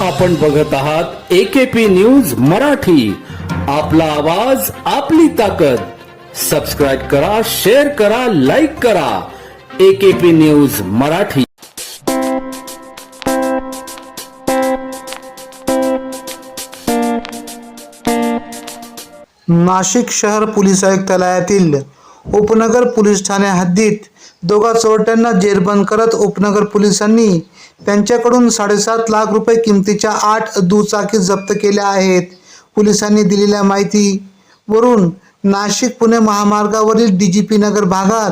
आपण बघत आहात एकेपी न्यूज मराठी. आपला आवाज आपली ताकद. सबस्क्राईब करा शेअर करा लाईक करा. AKP news Marathi. नाशिक शहर पोलीस आयुक्तालयातील उपनगर पोलीस ठाणे हद्दीत दोघा चोरट्यांना जेरबंद करत उपनगर पोलिसांनी त्यांच्याकडून साडेसात लाख रुपये किमतीच्या आठ दुचाकी जप्त केल्या आहेत. पोलिसांनी दिलेल्या माहितीवरून नाशिक पुणे महामार्गावरील डी जी पी नगर भागात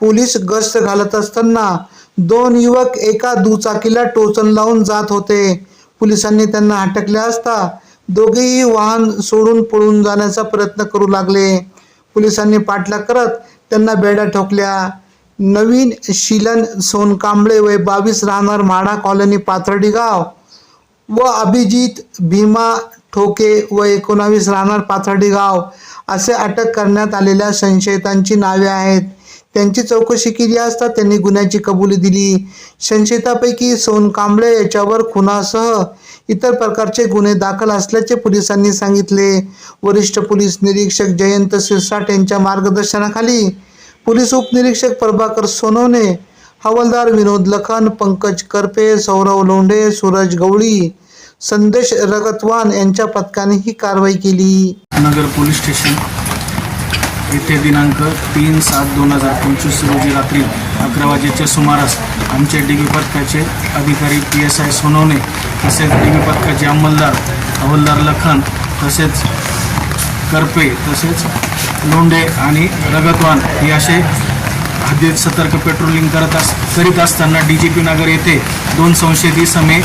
पोलीस गस्त घालत असताना दोन युवक एका दुचाकीला टोचन लावून जात होते. पोलिसांनी त्यांना अटकले असता दोघेही वाहन सोडून पळून जाण्याचा प्रयत्न करू लागले. पोलिसांनी पाठलाग करत त्यांना बेड्या ठोकल्या. नवीन शिलन सोनकांबळे वय बावीस राहणार म्हाडा कॉलनी पाथर्डी गाव. व अभिजित भीमा ठोके व एकोणावीस राहणार पाथर्डी गाव. असे अटक करण्यात आलेल्या संशयितांची नावे आहेत. त्यांची चौकशी केली असता त्यांनी गुन्ह्याची कबुली दिली. संशयितापैकी सोनकांबळे याच्यावर खुनासह इतर प्रकारचे गुन्हे दाखल असल्याचे पोलिसांनी सांगितले. वरिष्ठ पोलीस निरीक्षक जयंत सिरसाट यांच्या मार्गदर्शनाखाली पोलीस उपनिरीक्षक प्रभाकर सोनवणे हवालदार विनोद लखन पंकज करपे सौरव लोंढे सूरज गवळी संदेश रगतवान यांच्या पथकाने ही कारवाई केली. नगर पोलीस स्टेशन येथे दिनांक तीन सात दोन हजार पंचवीस रोजी रात्री अकरा वाजेच्या सुमारास आमचे डी बी पथकाचे अधिकारी पी एस आय सोनवणे तसेच डी बी पथकाचे अंमलदार हवलदार लखन तसेच करपे तसेच लोंढे आणि रगतवान हे असे हद्दीत सतर्क पेट्रोलिंग करत अस करीत असताना डी जी पी नगर येथे दोन संशयित समे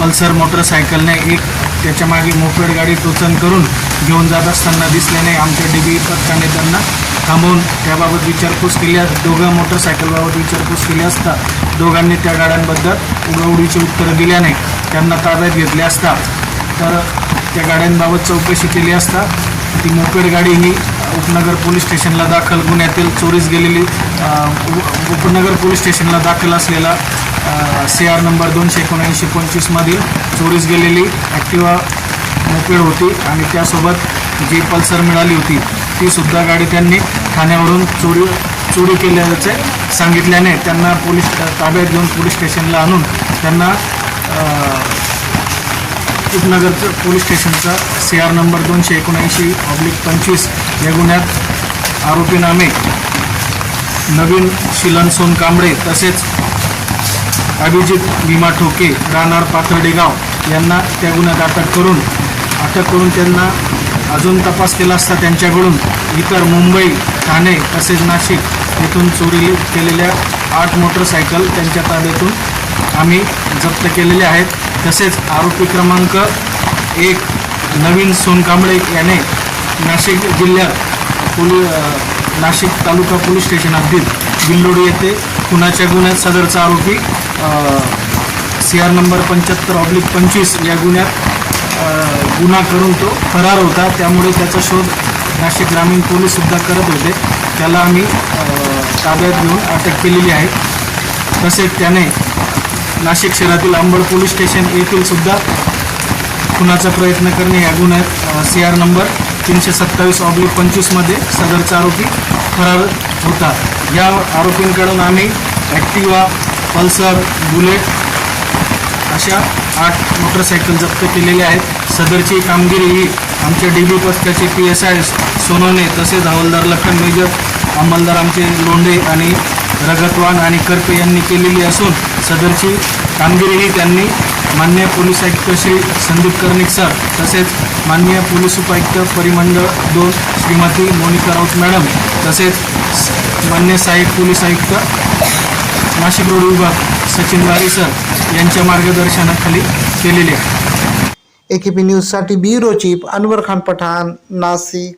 पल्सर मोटरसायकलने एक त्याच्यामागे मोपेड गाडी टोचन करून घेऊन जात असताना दिसल्याने आमच्या डी बी पथकाने त्यांना थांबवून त्याबाबत विचारपूस केली. अस- दोघं मोटरसायकलबाबत विचारपूस केली असता दोघांनी त्या गाड्यांबद्दल उडवडीची उत्तरं दिल्याने त्यांना ताब्यात घेतले असता. तर त्या गाड्यांबाबत चौकशी केली असता ती मोपेड गाडी ही उपनगर पोलीस स्टेशनला दाखल. गुन्ह्यातील चोरीस गेलेली उपनगर पोलीस स्टेशनला दाखल असलेला सी आर नंबर दोनशे एकोणऐंशी पंचवीसमधील चोरीस गेलेली ॲक्टिवा मोपेड होती आणि त्यासोबत जी पल्सर मिळाली होती तीसुद्धा गाडी त्यांनी ठाण्यावरून चोरी चोरी केल्याचे सांगितल्याने त्यांना पोलीस ताब्यात घेऊन पोलीस स्टेशनला आणून त्यांना उपनगरचं पोलीस स्टेशनचा सी आर नंबर दोनशे एकोणऐंशी ऑब्लिक पंचवीस या गुन्ह्यात आरोपीनामे नवीन शिलन सोन कांबळे तसेच अभिजित भीमा ठोके राहणार पाथर्डे गाव यांना त्या गुन्ह्यात अटक करून अटक करून त्यांना अजून तपास केला असता त्यांच्याकडून इतर मुंबई ठाणे तसेच नाशिक येथून चोरी केलेल्या आठ मोटरसायकल त्यांच्या ताब्यातून आम्ही जप्त केलेले आहेत. तसेच आरोपी क्रमांक एक नवीन सोनकांबळे याने नाशिक जिल्ह्यात पोली नाशिक तालुका पोलीस स्टेशन हद्दीत बिल्लोडी येथे खुनाच्या गुन्ह्यात सदरचा आरोपी सी आर नंबर पंच्याहत्तर ऑब्लिक पंचवीस या गुन्ह्यात गुन्हा करून तो फरार होता. त्यामुळे त्याचा शोध नाशिक ग्रामीण पोलीससुद्धा करत होते. त्याला आम्ही ताब्यात घेऊन अटक केलेली आहे. तसेच त्याने नाशिक शहरातील अंबड पोलीस स्टेशन येथील सुद्धा खुनाचा प्रयत्न करणे या गुन्ह्यात सी आर नंबर तीनशे सत्तावीस ऑब्लिक पंचवीसमध्ये सदरचा आरोपी फरार होता या आरोपींकडून आम्ही ॲक्टिवा पल्सर बुलेट अशा आठ मोटरसायकल जप्त केलेल्या आहेत. सदरची कामगिरी ही आमच्या डी बी पथकाचे पी एस आय सोनवणे तसेच हवालदार लखन मेजर अंमलदार आमचे लोंढे आणि रगतवान आणि करपे यांनी केलेली असून सदरची कामगिरी ही त्यांनी मान्य पोलीस आयुक्त श्री संदीप कर्णिक सर तसेच माननीय पोलीस उपायुक्त परिमंडळ दोन श्रीमती मोनिका राऊत मॅडम तसेच मान्य सहाय्यक पोलीस आयुक्त नाशिक रोड विभाग सचिन वारी सर यांच्या मार्गदर्शनाखाली केलेली आहे. एकेपी न्यूजसाठी ब्युरो चीफ अनवर खान पठाण नाशिक.